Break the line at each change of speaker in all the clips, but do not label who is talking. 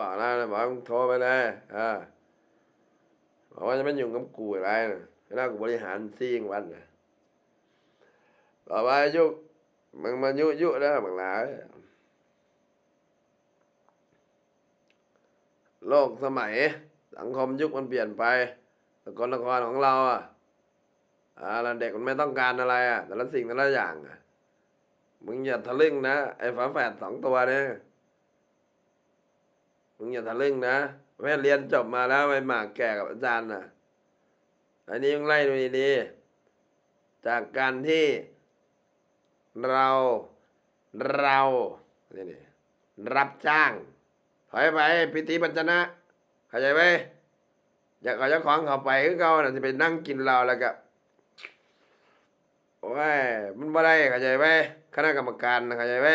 บอกนะบอกมึงโทรไปเลยอ่าบอกว่าจะไม่ยุ่งกับกูอะไรนะแล้วกูบริหารซีงวัดนะต่อไปยุมึงมายุยุเด้อบังหลายโลกสมัย สังคมยุคมันเปลี่ยนไปสกลนครของเราอะอ่าล้วเด็กมันไม่ต้องการอะไรอะแต่ละสิ่งแต่ละอย่างอะมึงอย่าทะลึ่งนะไอ้ฝาแฝดสองตัวเนี่ย มึงอย่าทะลึ่งนะแม่เรียนจบมาแล้วไปหมากแก่กับอาจารย์น่ะอันนี้มึงไล่ดูดีๆจากการที่เราเรานี่นี่รับจ้างถอยไปพิธีปัญจนะเข้าใจไหมอยากเอาเจ้าของเขาไปคือเขาน่ะจะไปนั่งกินเราแล้วก็โอ้ยมันบ่ได้เข้าใจไหมคณะกรรมการเข้าใจไหม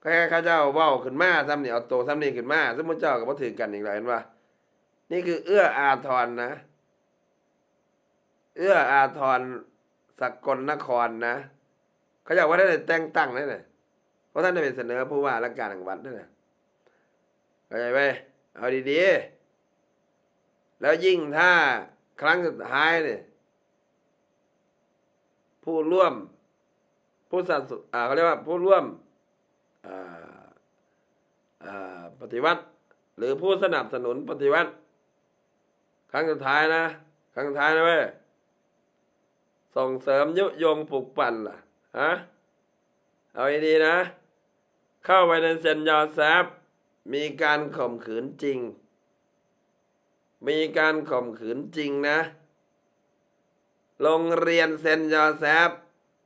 แค่ข้าเจ้าเว้าขึ้นมาซ้ำนี่เอาโตซ้ำนี่ขึ้นมาสมมติเจ้ากับพ่ถือกันอีกแล้วเห็นปะนี่คือเอื้ออาทรนะ เอื้ออาทรสกลนครนะเขาอยากว่าได้แต่งตั้งนั่นแหละเพราะท่านได้เป็นเสนอผู้ว่าราชการจังหวัดนั่นแหละเข้าใจไหมเอาดีๆ แล้วยิ่งถ้าครั้งสุดท้ายเนี่ยผู้ร่วม ผู้สัตว์อ่าเขาเรียกว่าผู้ร่วม ปฏิวัติ หรือผู้สนับสนุนปฏิวัติ ครั้งสุดท้ายนะ ครั้งสุดท้ายนะเว้ยส่งเสริมยุยงปลุกปั่นล่ะฮะเอาดีๆนะ เข้าไปในเซนยอแซบมีการข่มขืนจริง มีการข่มขืนจริงนะ โรงเรียนเซนยอแซบ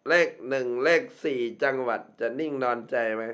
เลขหนึ่งเลขสี่จังหวัดจะนิ่งนอนใจไหม